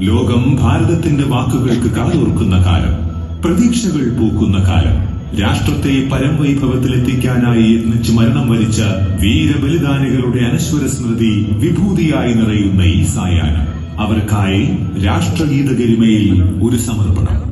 ലോകം ഭാരതത്തിന്റെ വാക്കുകൾക്ക് കാതോർക്കുന്ന കാലം പ്രതീക്ഷകൾ പൂക്കുന്ന കാലം രാഷ്ട്രത്തെ പരംവൈഭവത്തിലെത്തിക്കാനായി യത്നിച്ച് മരണം വരിച്ച വീരബലിദാനികളുടെ അനശ്വര സ്മൃതി വിഭൂതിയായി നിറയുന്ന ഈ സായാഹ്നം. അവർക്കായി രാഷ്ട്രഗീത ഗരിമയിൽ ഒരു സമർപ്പണം.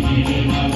Thank you.